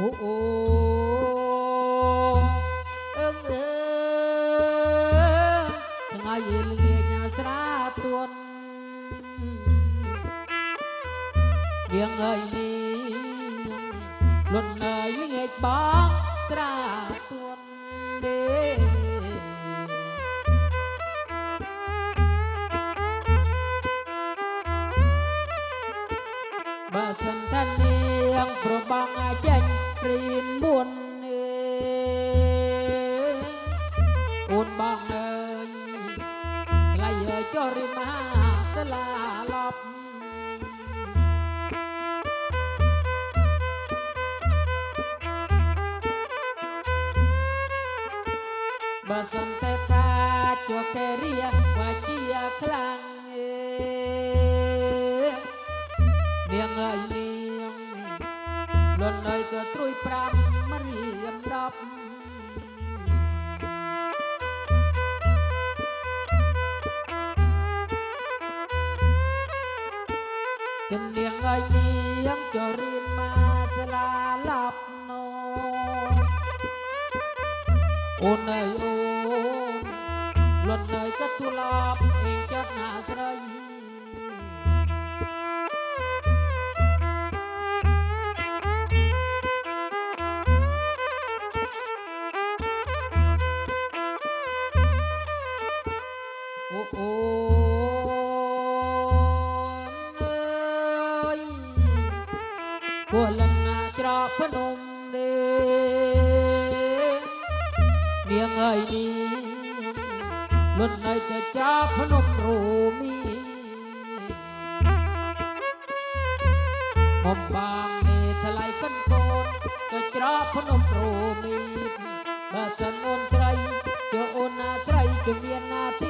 អូអូអឹងអើថ្ងៃយលងាញស្រាទួនយើងអើយនេះលុនអើយងែកបងត្រាទួនទេបើសិនថានា លៃអើយចុះរៀនមហាសាលាឡប់បើសិនតែថាជួគេរៀកវាជាខ្លាំងអេនាងអើយនាងលន់អើយក៏ត្រួយប្រាំមរៀមដប់ គំនាងអើយនាងក៏រៀនមកសាលាឡប់ណូអូនអើយអូនលន់អើយក៏ទូឡប់អេងចិត្តណាស្រីអូ យគួរលណាច្រកភ្នំនេះនាងអើយនេះលន់នៅតែច្រកភ្នំរមីបំបងនេះថ្លៃកិនកូនក៏ច្រកភ្នំរមីបើសិនអូនស្រីចុះអូនណាស្រីក៏មាននាទី